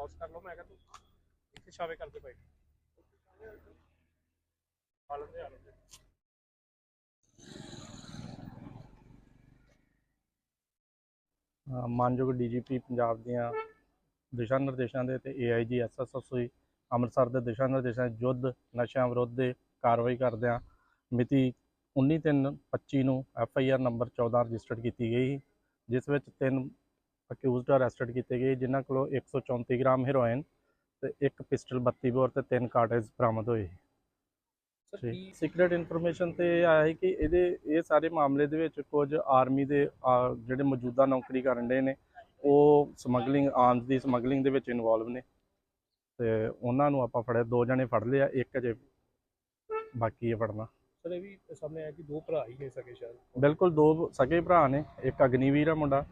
Cross ਕਰ ਲਓ ਮੈਂ ਕਿਹਾ ਤੂੰ ਇੱਥੇ ਛਾਵੇ ਕਰਕੇ ਬੈਠ ਹਾਲਤ ਦੇ ਹਾਲਤ ਦੇ ਅ, ਮਾਨਯੋਗ ਡੀਜੀਪੀ ਪੰਜਾਬ ਦੀਆਂ ਦਿਸ਼ਾ ਨਿਰਦੇਸ਼ਾਂ ਦੇ ਤੇ ਏਆਈਜੀ ਐਸਐਸਐਸਈ ਅੰਮ੍ਰਿਤਸਰ ਦੇ ਦਿਸ਼ਾ ਨਿਰਦੇਸ਼ਾਂ ਯੁੱਧ ਨਸ਼ਿਆਂ ਵਿਰੁੱਧ ਦੇ ਕਾਰਵਾਈ ਕਰਦਿਆਂ ਮਿਤੀ 19/3/25 ਨੂੰ ਐਫਆਈਆਰ ਨੰਬਰ 14 ਰਜਿਸਟਰਡ ਕੀਤੀ ਗਈ ਸੀ, ਜਿਸ ਵਿੱਚ ਤਿੰਨ ਅਕਿਊਜ਼ਡ ਅਰੈਸਟਡ ਕੀਤੇ ਗਏ ਜਿਨ੍ਹਾਂ ਕੋਲੋਂ 134 ਗ੍ਰਾਮ ਹੈਰੋਇਨ ਤੇ ਇੱਕ ਪਿਸਟਲ 32 ਬੋਰ ਤੇ ਤਿੰਨ ਕਾਰਟੇਜ ਬਰਾਮਦ ਹੋਏ। ਸੀਕ੍ਰੀਟ ਇਨਫੋਰਮੇਸ਼ਨ ਤੇ ਇਹ ਆਇਆ ਹੈ ਕਿ ਇਹਦੇ ਇਹ ਸਾਰੇ ਮਾਮਲੇ ਦੇ ਵਿੱਚ ਕੁਝ ਆਰਮੀ ਦੇ ਜਿਹੜੇ ਮੌਜੂਦਾ ਨੌਕਰੀ ਕਰਨ ਦੇ ਨੇ ਉਹ ਸਮਗਲਿੰਗ ਆਰਮਸ ਦੀ ਸਮਗਲਿੰਗ ਦੇ ਵਿੱਚ ਇਨਵੋਲਵ ਨੇ। ਤੇ ਉਹਨਾਂ ਨੂੰ ਆਪਾਂ ਫੜਿਆ ਦੋ ਜਣੇ ਫੜ ਲਿਆ ਇੱਕ ਅਜੇ ਬਾਕੀ ਹੈ ਫੜਨਾ। ਸਰ ਇਹ ਵੀ ਸਾਹਮਣੇ ਆਇਆ ਕਿ ਦੋ ਭਰਾ ਹੀ ਨੇ ਸਕੇ ਸ਼ਾਇਦ। ਬਿਲਕੁਲ ਦੋ ਸਗੇ ਭਰਾ ਨੇ ਇੱਕ ਅਗਨੀਵੀਰ ਆ ਮੁੰਡਾ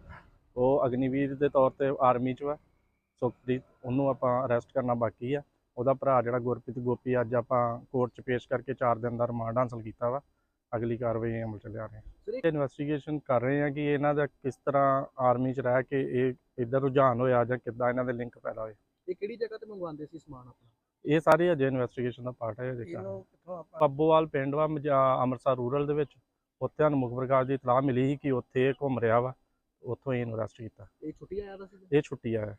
ਉਹ ਅਗਨੀਵੀਰ ਦੇ ਤੌਰ ਤੇ ਆਰਮੀ 'ਚ ਵਾ। ਸੁਖਪ੍ਰੀਤ ਉਹਨੂੰ ਆਪਾਂ ਅਰੈਸਟ ਕਰਨਾ ਬਾਕੀ ਆ। ਉਹਦਾ ਭਰਾ ਜਿਹੜਾ ਗੁਰਪ੍ਰੀਤ ਗੋਪੀ ਅੱਜ ਆਪਾਂ ਕੋਰਟ 'ਚ ਪੇਸ਼ ਕਰਕੇ 4 ਦਿਨ ਦਾ ਰਿਮਾਂਡ ਹਾਸਲ ਕੀਤਾ ਵਾ। ਅਗਲੀ ਕਾਰਵਾਈ ਅਮਲ 'ਚ ਲਿਆ ਰਹੇ ਹਾਂ ਇਨਵੈਸਟੀਗੇਸ਼ਨ ਕਰ ਰਹੇ ਆ ਕਿ ਇਹਨਾਂ ਦਾ ਕਿਸ ਤਰ੍ਹਾਂ ਆਰਮੀ 'ਚ ਰਹਿ ਕੇ ਇਹ ਇੱਧਰ ਰੁਝਾਨ ਹੋਇਆ ਜਾਂ ਕਿੱਦਾਂ ਇਹਨਾਂ ਦੇ ਲਿੰਕ ਪੈਦਾ ਹੋਏ। ਇਹ ਕਿਹੜੀ ਜਗ੍ਹਾ ਤੇ ਮੰਗਵਾਉਂਦੇ ਸੀ ਸਮਾਨ ਆਪਣਾ? ਇਹ ਸਾਰੇ ਅਜੇ ਇਨਵੈਸਟੀਗੇਸ਼ਨ ਦਾ ਪਾਰਟ ਹੈ ਦੇਖਾਂ ਪੱਬੋਵਾਲ ਪਿੰਡ ਵਾ ਅੰਮ੍ਰਿਤਸਰ ਰੂਰਲ ਦੇ ਵਿੱਚ। ਉੱਥੇ ਸਾਨੂੰ ਮੁਖਬਰ ਕਾਲ ਦੀ ਇਤਲਾਹ ਮਿਲੀ ਸੀ ਕਿ ਉੱਥੇ ਘੁੰਮ ਰਿਹਾ ਵਾ। ਉੱਥੋਂ ਹੀ ਇਨਵੈਸਟ ਕੀਤਾ। ਇਹ ਛੁੱਟੀ ਆਇਆ ਦਾ ਸੀ ਇਹ ਛੁੱਟੀ ਆ